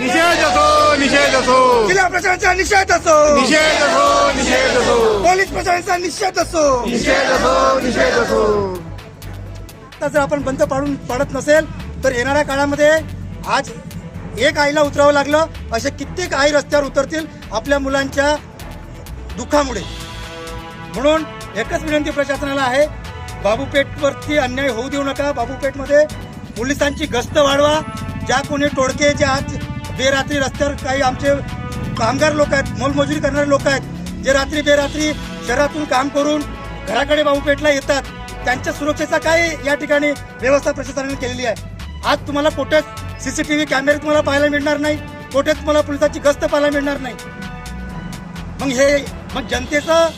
निषेध असो निषेध असो. जिल्हा प्रशासनाचा निषेध असो. निषेध असो निषेध असो. पोलीस प्रशासनाचा निषेध असो. निषेध असो निषेध असो. आता जर आपण बंद पाडून पाडत नसेल तर येणाऱ्या काळामध्ये आज एक आईला उतरावं लागलं असे कित्येक आई रस्त्यावर उतरतील आपल्या मुलांच्या दुःखामुळे. म्हणून एकच विनंती प्रशासनाला आहे बाबूपेठवरती अन्याय होऊ देऊ नका. बाबूपेठमध्ये पोलिसांची गस्त वाढवा. ज्या कोणी टोळके जे आज बेरात्री रस्त्यावर काही आमचे कामगार लोक आहेत मोलमजुरी करणारे लोक आहेत जे रात्री बेरात्री शहरातून काम करून घराकडे बाबूपेठला येतात त्यांच्या सुरक्षेचा काय या ठिकाणी व्यवस्था प्रशासनाने केलेली आहे. आज तुम्हाला कुठेच सीसीटीव्ही कॅमेरे तुम्हाला पाहायला मिळणार नाही कुठेच तुम्हाला पोलिसांची गस्त पाहायला मिळणार नाही. मग हे मग जनतेचं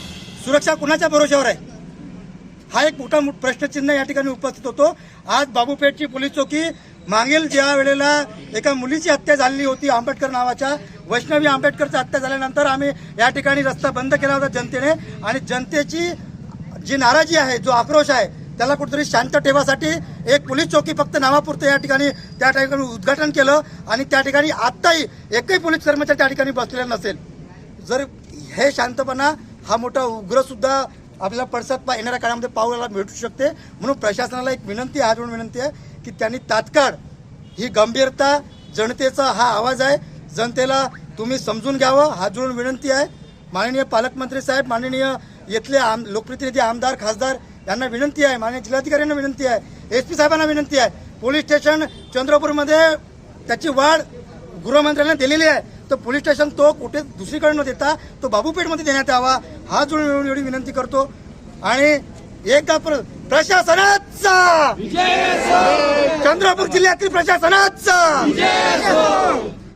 सुरक्षा कुणाच्या भरोश्यावर आहे? हा एक मोठा प्रश्नचिन्ह या ठिकाणी उपस्थित होतो. आज बाबूपेठची पोलीस चौकी मागील ज्या वेळेला एका मुलीची हत्या झालेली होती आंबेडकर नावाच्या वैष्णवी आंबेडकरची हत्या झाल्यानंतर आम्ही या ठिकाणी रस्ता बंद केला होता जनतेने. आणि जनतेची जी नाराजी आहे जो आक्रोश आहे त्याला कुठेतरी शांत ठेवासाठी एक पोलीस चौकी फक्त नावापुरतं या ठिकाणी त्या ठिकाणी उद्घाटन केलं. आणि त्या ठिकाणी आत्ताही एकही पोलीस कर्मचारी त्या ठिकाणी बसलेला नसेल. जर हे शांतपणा हा मोठा उग्र सुद्धा आपल्याला पडसाद पा येणाऱ्या काळामध्ये पाहायला भेटू शकते. म्हणून प्रशासनाला एक विनंती आहे म्हणून विनंती आहे की त्यांनी तात्काळ ही गंभीरता जनतेचा हा आवाज आहे. जनतेला तुम्ही समजून घ्यावं हा जोडून विनंती आहे. माननीय पालकमंत्री साहेब माननीय येथले आम लोकप्रतिनिधी आमदार खासदार यांना विनंती आहे माननीय जिल्हाधिकाऱ्यांना विनंती आहे एस पी साहेबांना विनंती आहे. पोलीस स्टेशन चंद्रपूरमध्ये त्याची वाढ गृहमंत्र्यांना दिलेली आहे. तर पोलीस स्टेशन तो कुठे दुसरीकडे न देता तो बाबूपेठमध्ये देण्यात यावा हा जोडून एवढी विनंती करतो. आणि एकदा प्र- प्रशासनाचा! चंद्रपूर जिल्ह्यातील प्रशासनाचा!